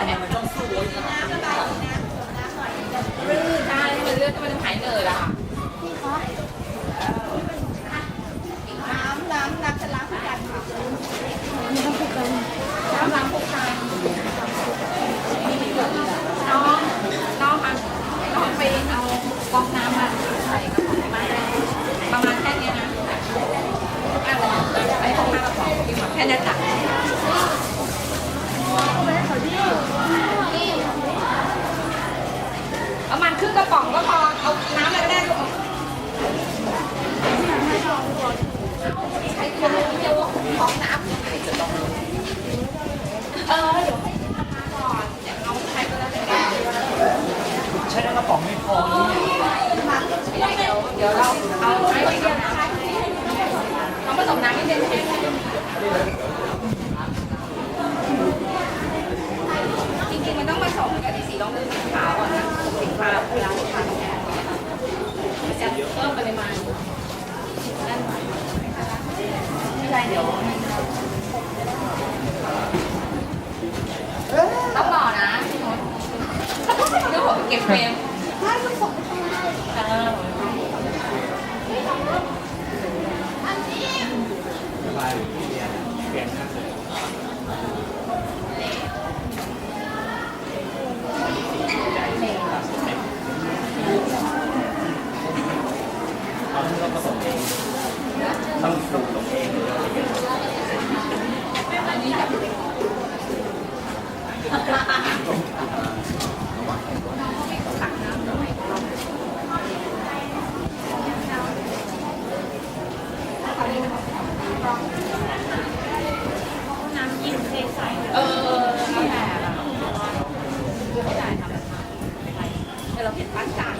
มันต้องสู้ไว้ขนาดนั้นใช่มันเลือดมันหายเหนื่อยละค่ะพี่คะน้ำน้ำน้ำจะล้างทุกอย่างค่ะไม่ต้องพูดกันน้ำล้างพวกชายน้องน้องค่ะน้องไปเอากอกน้ำมาใส่กระป๋องมาประมาณแค่นี้นะอะไอ้ของห้ากระป๋องที่หมดแค่เนี้จ้ะประมาณ ครึ่งกระป๋องก็พอ เอาน้ำอะไรก็ได้ลูกใช้ตัวเดียวของน้ำใครจะต้องเออเดี๋ยวให้ทำมาก่อนเดี๋ยวเอาใครก็แล้วแต่ใช้ในกระป๋องไม่พอนี่เดี๋ยวเดี๋ยวเราเอาใช้ไปเดียวนะคะเราผสมน้ำให้เต็มที่จริงๆมันต้องผสมกับที่สีรองพื้นสีขาวอะนะสีขาวเวลาทานมันจะเพิ่มปริมาณนั่นไม่ เดี๋ยวต้องรอนะพี่มดเดี๋ยวผมเก็บเฟรมถ้าต้องส่งไปทำไมเออสบายเปลี่ยนนะเราผสมเอง ต้องปรุงลงเองน้ำยิ่งเออแล้วแต่ละคือไม่ได้ทำแต่เราเห็นปั้นกลางเราเห็น